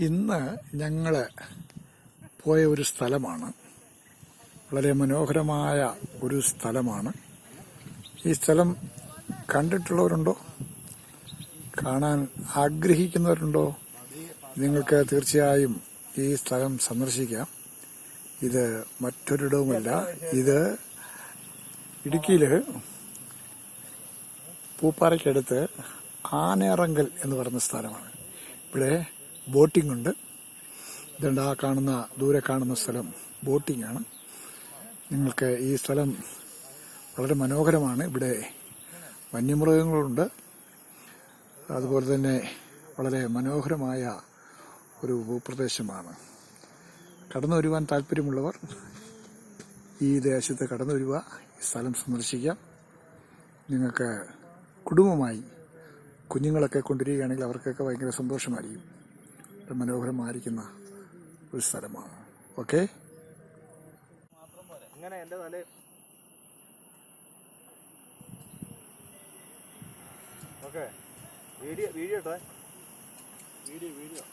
ഇന്ന് ഞങ്ങൾ പോയ ഒരു സ്ഥലമാണ്. വളരെ മനോഹരമായ ഒരു സ്ഥലമാണ്. ഈ സ്ഥലം കണ്ടിട്ടുള്ളവരുണ്ടോ? കാണാൻ ആഗ്രഹിക്കുന്നവരുണ്ടോ? നിങ്ങൾക്ക് തീർച്ചയായും ഈ സ്ഥലം സന്ദർശിക്കാം. ഇത് മറ്റൊരിടവുമല്ല. ഇത് ഇടുക്കിയിൽ പൂപ്പാറയ്ക്കടുത്ത് ആനേറങ്കൽ എന്ന് പറയുന്ന സ്ഥലമാണ്. ഇവിടെ ബോട്ടിംഗ് ഉണ്ട് ഇതുണ്ട് ആ കാണുന്ന ദൂരെ കാണുന്ന സ്ഥലം ബോട്ടിംഗ് ആണ് നിങ്ങൾക്ക് ഈ സ്ഥലം വളരെ മനോഹരമാണ്. ഇവിടെ വന്യമൃഗങ്ങളുണ്ട്. അതുപോലെ തന്നെ വളരെ മനോഹരമായ ഒരു ഭൂപ്രദേശമാണ്. കടന്നു വരുവാൻ താല്പര്യമുള്ളവർ ഈ ദേശത്ത് കടന്നു വരിക ഈ സ്ഥലം സന്ദർശിക്കാം. നിങ്ങൾക്ക് കുടുംബമായി കുഞ്ഞുങ്ങളൊക്കെ കൊണ്ടുവരികയാണെങ്കിൽ അവർക്കൊക്കെ ഭയങ്കര സന്തോഷമായിരിക്കും. മനോഹരമായിരിക്കുന്ന ഒരു സ്ഥലമാണ്. ഓക്കെ? ഇങ്ങനെ എന്റെ തല ഓക്കെ. വീഡിയോ വീഡിയോ ഇട്ടേ? Video video.